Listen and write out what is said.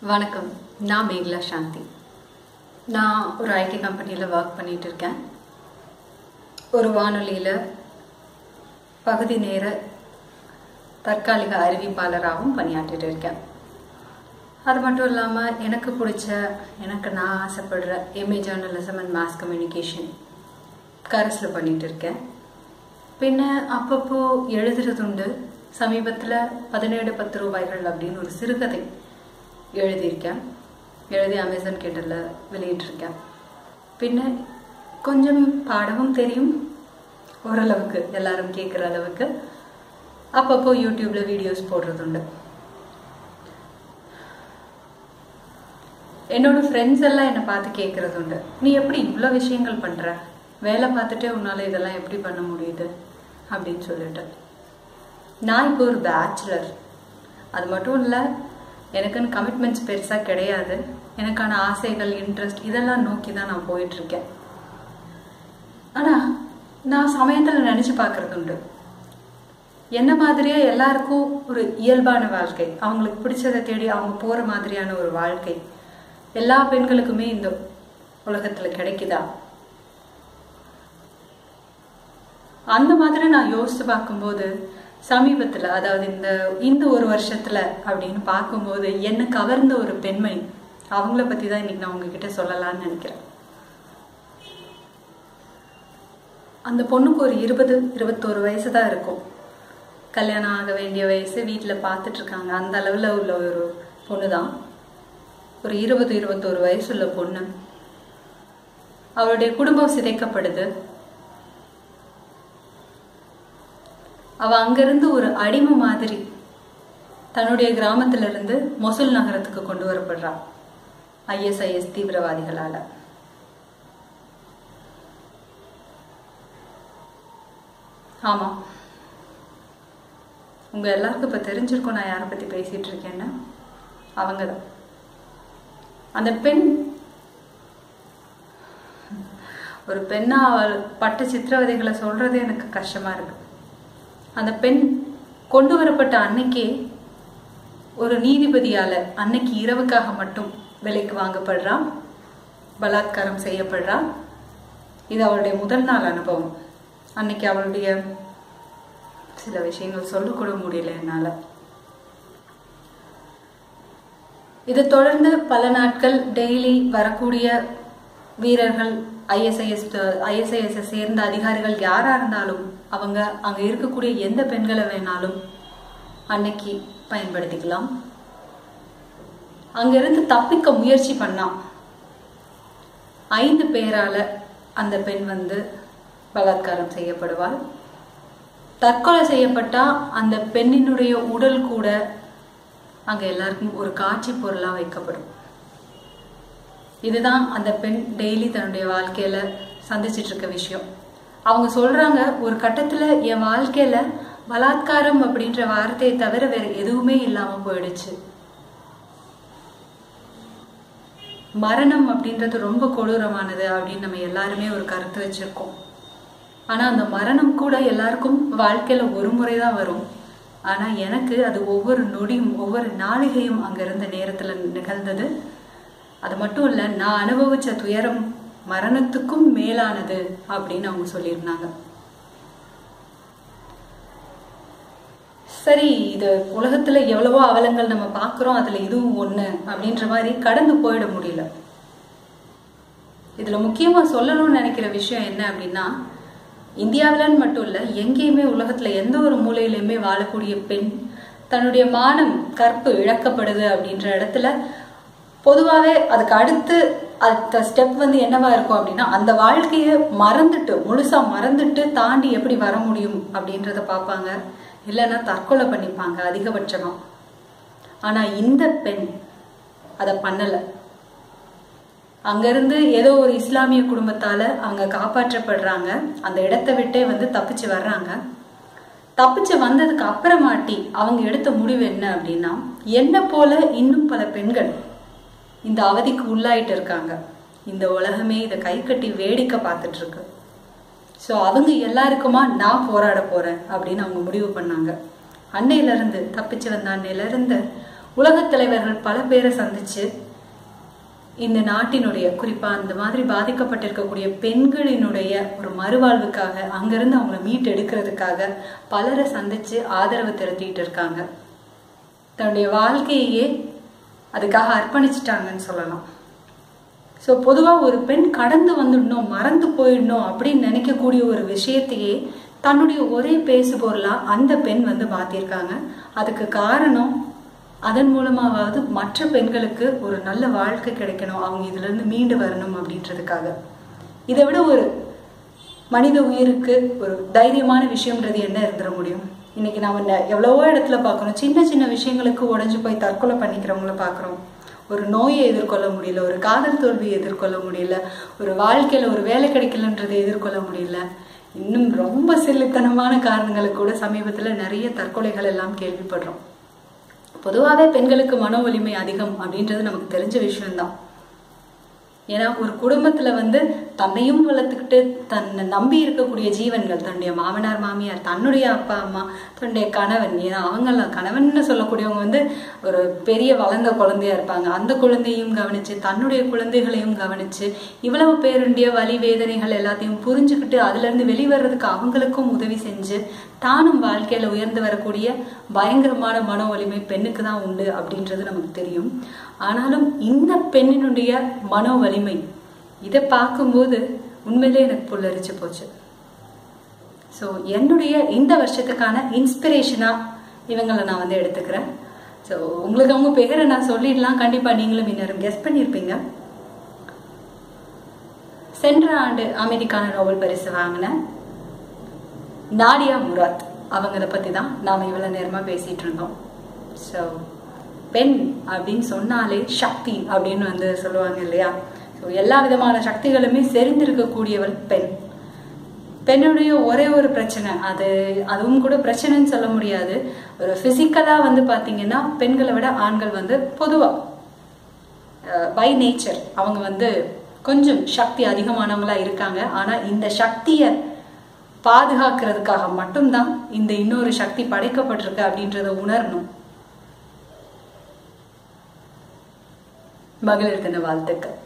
வணக்கம். நான் மேகலா சாந்தி. நான் ஒரு ஐடி கம்பெனியில் ஒர்க் பண்ணிட்டு இருக்கேன். ஒரு வானொலியில் பகுதி நேர தற்காலிக அறிவிப்பாளராகவும் பணியாற்றிட்டு இருக்கேன் அது மட்டும் இல்லாமல் எனக்கு பிடிச்ச எனக்கு நான் ஆசைப்படுற MA journalism and mass communication கரஸில் பண்ணிட்டு இருக்கேன் பின்ன அப்பப்போ எழுதுறதுண்டு சமீபத்தில் பதினேழு பத்து ரூபாய்கள் அப்படின்னு ஒரு சிறுகதை எழுதியிருக்கேன். எழுதி அமேசான் கேட்டலில் வெளியிட்டிருக்கேன். பின்ன கொஞ்சம் பாடவும் தெரியும் ஓரளவுக்கு எல்லாரும் கேட்குற அளவுக்கு. அப்பப்போ யூடியூப்ல வீடியோஸ் போடுறது உண்டு என்னோட ஃப்ரெண்ட்ஸ் எல்லாம் என்னை பார்த்து கேட்குறது உண்டு நீ எப்படி இவ்வளோ விஷயங்கள் பண்ணுற வேலை பார்த்துட்டே உன்னால் இதெல்லாம் எப்படி பண்ண முடியுது? அப்படின்னு சொல்லிட்டு. நான் இப்போ ஒரு பேச்சுலர் அது மட்டும் இல்லை எனக்குன்னு கமிட்மெண்ட்ஸ் பெருசாக கிடையாது. எனக்கான ஆசைகள் இன்ட்ரெஸ்ட் இதெல்லாம் நோக்கி தான் நான் போயிட்டுருக்கேன் ஆனால் நான் சமயத்தில் நினச்சி பார்க்குறது உண்டு என்ன மாதிரியே எல்லாருக்கும் ஒரு இயல்பான வாழ்க்கை. அவங்களுக்கு பிடிச்சதை தேடி அவங்க போகிற மாதிரியான ஒரு வாழ்க்கை. எல்லா பெண்களுக்குமே இந்த உலகத்தில் கிடைக்குதா? அந்த மாதிரி நான் யோசித்து பார்க்கும்போது சமீபத்தில் அதாவது இந்த இந்த ஒரு வருஷத்துல அப்படின்னு பார்க்கும்போது என்ன கவர்ந்த ஒரு பெண்மணி அவங்கள பத்தி தான் இன்னைக்கு நான் உங்ககிட்ட சொல்லலாம்னு நினைக்கிறேன். அந்த பொண்ணுக்கு ஒரு இருபது இருபத்தோரு வயசு தான் இருக்கும். கல்யாணம் ஆக வேண்டிய வயசு வீட்டில் பார்த்துட்டு இருக்காங்க அந்த அளவில் உள்ள ஒரு பொண்ணு தான் ஒரு இருபது இருபத்தோரு வயசு உள்ள பொண்ணு. அவளுடைய குடும்பம் சிதைக்கப்படுது. அவ அங்கிருந்து ஒரு அடிமை மாதிரி தன்னுடைய கிராமத்துல இருந்து மொசுல் நகரத்துக்கு கொண்டு வரப்படுறா. ஐஎஸ்ஐஎஸ் தீவிரவாதிகளால. ஆமா. உங்கள் எல்லாருக்கும் இப்போ தெரிஞ்சிருக்கும் நான் யாரை பற்றி பேசிகிட்டு இருக்கேன்னா இருக்கேன்னு அவங்கதான். அந்த பெண் ஒரு பெண்ணா பட்ட சித்திரவதைகளை சொல்கிறதே எனக்கு கஷ்டமாக இருக்கு. அந்த பெண் கொண்டு வரப்பட்ட அன்னைக்கே ஒரு நீதிபதியால் அன்னைக்கு இரவுக்காக மட்டும் விலைக்கு வாங்கப்படுறான் பலாத்காரம் செய்யப்படுறான் இது அவளுடைய முதல் நாள் அனுபவம். அன்னைக்கு அவளுடைய சில விஷயங்கள் சொல்லக்கூட முடியல என்னால. இதை தொடர்ந்து பல நாட்கள் டெய்லி வரக்கூடிய வீரர்கள் ஐஎஸ்ஐஎஸ் ஐஎஸ்ஐஎஸ்ஐ சேர்ந்த அதிகாரிகள் யாரா இருந்தாலும் அவங்க அங்க இருக்கக்கூடிய எந்த பெண்களை வேணாலும் அன்னைக்கு பயன்படுத்திக்கலாம். அங்கிருந்து தப்பிக்க முயற்சி பண்ணா ஐந்து பேரால அந்த பெண் வந்து பலாத்காரம் செய்யப்படுவாள். தற்கொலை செய்யப்பட்டால் அந்த பெண்ணினுடைய உடல் கூட அங்கே எல்லாருக்கும் ஒரு காட்சி பொருளாக வைக்கப்படும். இதுதான் அந்த பெண் டெய்லி தன்னுடைய வாழ்க்கையில சந்திச்சிட்டு இருக்க விஷயம். அவங்க சொல்றாங்க ஒரு கட்டத்துல என் வாழ்க்கையில பலாத்காரம் அப்படின்ற வார்த்தையை தவிர வேற எதுவுமே இல்லாம போயிடுச்சு. மரணம் அப்படின்றது ரொம்ப கொடூரமானது அப்படின்னு நம்ம எல்லாருமே ஒரு கருத்து வச்சிருக்கோம். ஆனா அந்த மரணம் கூட எல்லாருக்கும் வாழ்க்கையில ஒரு முறைதான் வரும். ஆனா எனக்கு அது ஒவ்வொரு நொடியும் ஒவ்வொரு நாளிகையும் அங்க இருந்த நேரத்துல நிகழ்ந்தது. அது மட்டும் இல்ல நான் அனுபவிச்ச துயரம் மரணத்துக்கும் மேலானது அப்படின்னு அவங்க சொல்லியிருந்தாங்க. சரி இது உலகத்துல எவ்வளவோ அவலங்கள் நம்ம பாக்குறோம் அதுல இதுவும் ஒண்ணு அப்படின்ற மாதிரி கடந்து போயிட முடியல. இதுல முக்கியமா சொல்லணும்னு நினைக்கிற விஷயம் என்ன அப்படின்னா இந்தியாவிலன்னு மட்டும் இல்லை எங்கேயுமே உலகத்தில் எந்த ஒரு மூலையிலையுமே வாழக்கூடிய பெண் தன்னுடைய மானம் கற்பு இழக்கப்படுது அப்படின்ற இடத்துல பொதுவாகவே அதுக்கு அடுத்து அடுத்த ஸ்டெப் வந்து என்னவா இருக்கும் அப்படின்னா அந்த வாழ்க்கையை மறந்துட்டு முழுசா மறந்துட்டு தாண்டி எப்படி வர முடியும் அப்படின்றத பார்ப்பாங்க. இல்லைன்னா தற்கொலை பண்ணிப்பாங்க அதிகபட்சமா. ஆனா இந்த பெண் அதை பண்ணலை. அங்கேருந்து ஏதோ ஒரு இஸ்லாமிய குடும்பத்தால் அவங்க காப்பாற்றப்படுறாங்க. அந்த இடத்தை விட்டே வந்து தப்பிச்சு வர்றாங்க. தப்பிச்சு வந்ததுக்கு அப்புறமாட்டி அவங்க எடுத்த முடிவு என்ன அப்படின்னா என்ன போல இன்னும் பல பெண்கள் இந்த அவதிக்கு உள்ளாயிட்டு இருக்காங்க. இந்த உலகமே இதை கை கட்டி வேடிக்கை பார்த்துட்டு இருக்கு. ஸோ அவங்க எல்லாருக்குமா நான் போராட போறேன் அப்படின்னு அவங்க முடிவு பண்ணாங்க. அன்னையிலிருந்து தப்பிச்சு வந்த அன்னையிலிருந்து உலகத் தலைவர்கள் பல பேரை சந்திச்சு இந்த நாட்டினுடைய குறிப்பா அந்த மாதிரி பாதிக்கப்பட்டிருக்கக்கூடிய பெண்களினுடைய ஒரு மறுவாழ்வுக்காக அங்கிருந்து அவங்கள மீட் எடுக்கிறதுக்காக பலரை சந்திச்சு ஆதரவு திரட்டிட்டு இருக்காங்க. தன்னுடைய வாழ்க்கையே அதுக்காக அர்ப்பணிச்சிட்டாங்கன்னு சொல்லலாம். ஸோ பொதுவாக ஒரு பெண் கடந்து வந்துடணும் மறந்து போயிடணும் அப்படின்னு நினைக்கக்கூடிய ஒரு விஷயத்தையே தன்னுடைய ஒரே பேசுபொருளா அந்த பெண் வந்து மாத்திருக்காங்க. அதுக்கு காரணம் அதன் மூலமாவது மற்ற பெண்களுக்கு ஒரு நல்ல வாழ்க்கை கிடைக்கணும். அவங்க இதுல இருந்து மீண்டு வரணும் அப்படின்றதுக்காக. இதை விட ஒரு மனித உயிருக்கு ஒரு தைரியமான விஷயம்ன்றது என்ன இருந்துட முடியும்? இன்னைக்கு நாம எவ்வளவோ இடத்துல பார்க்கணும். சின்ன சின்ன விஷயங்களுக்கு உடஞ்சி போய் தற்கொலை பண்ணிக்கிறவங்கள பார்க்குறோம். ஒரு நோயை எதிர்கொள்ள முடியல ஒரு காதல் தோல்வியை எதிர்கொள்ள முடியல ஒரு வாழ்க்கையில ஒரு வேலை கிடைக்கலன்றதை எதிர்கொள்ள முடியல. இன்னும் ரொம்ப சில்லித்தனமான காரணங்களுக்கு கூட சமீபத்துல நிறைய தற்கொலைகள் எல்லாம் கேள்விப்படுறோம். பொதுவாகவே பெண்களுக்கு மன வலிமை அதிகம் அப்படின்றது நமக்கு தெரிஞ்ச விஷயம்தான். ஏன்னா ஒரு குடும்பத்துல வந்து தன்னையும் வளர்த்துக்கிட்டு தன்னை நம்பி இருக்கக்கூடிய ஜீவன்கள் தன்னுடைய மாமனார் மாமியார் தன்னுடைய அப்பா அம்மா தன்னுடைய கணவன் ஏன்னா அவங்கெல்லாம் கணவன்னு சொல்லக்கூடியவங்க வந்து ஒரு பெரிய வளர்ந்த குழந்தையா இருப்பாங்க. அந்த குழந்தையும் கவனிச்சு தன்னுடைய குழந்தைகளையும் கவனிச்சு இவ்வளவு பேருடைய வலி வேதனைகள் எல்லாத்தையும் புரிஞ்சுக்கிட்டு அதுல இருந்து வெளிவரதுக்கு அவங்களுக்கும் உதவி செஞ்சு தானும் வாழ்க்கையில உயர்ந்து வரக்கூடிய பயங்கரமான மன வலிமை பெண்ணுக்கு தான் உண்டு அப்படின்றது நமக்கு தெரியும். ஆனாலும் இந்த பெண்ணினுடைய மனோ வலிமை இதை பார்க்கும்போது உண்மையிலே எனக்கு புல்லரிச்சு போச்சு. ஸோ என்னுடைய இந்த வருஷத்துக்கான இன்ஸ்பிரேஷனா இவங்களை நான் வந்து எடுத்துக்கிறேன். ஸோ உங்களுக்கு அவங்க பேரை நான் சொல்லிடலாம். கண்டிப்பா நீங்களும் இன்னும் கெஸ் பண்ணியிருப்பீங்க. சென்ற ஆண்டு அமைதிக்கான நோபல் பரிசு வாங்கின நாடியா முராத். அவங்கள பற்றி தான் நாம இவ்வளவு நேரமா பேசிட்டு இருந்தோம். ஸோ பெண் அப்படின்னு சொன்னாலே சக்தி அப்படின்னு வந்து சொல்லுவாங்க இல்லையா? ஸோ எல்லா விதமான சக்திகளுமே செறிந்திருக்கக்கூடியவள் பெண். பெண்ணுடைய ஒரே ஒரு பிரச்சனை அது அதுவும் கூட பிரச்சனைன்னு சொல்ல முடியாது. ஒரு பிசிக்கலா வந்து பார்த்தீங்கன்னா பெண்களை விட ஆண்கள் வந்து பொதுவா பை நேச்சர் அவங்க வந்து கொஞ்சம் சக்தி அதிகமானவங்களா இருக்காங்க. ஆனா இந்த சக்தியை பாதுகாக்கிறதுக்காக மட்டும்தான் இந்த இன்னொரு சக்தி படைக்கப்பட்டிருக்கு அப்படின்றத உணரணும். மகளிர் தின வாழ்த்துக்கள்.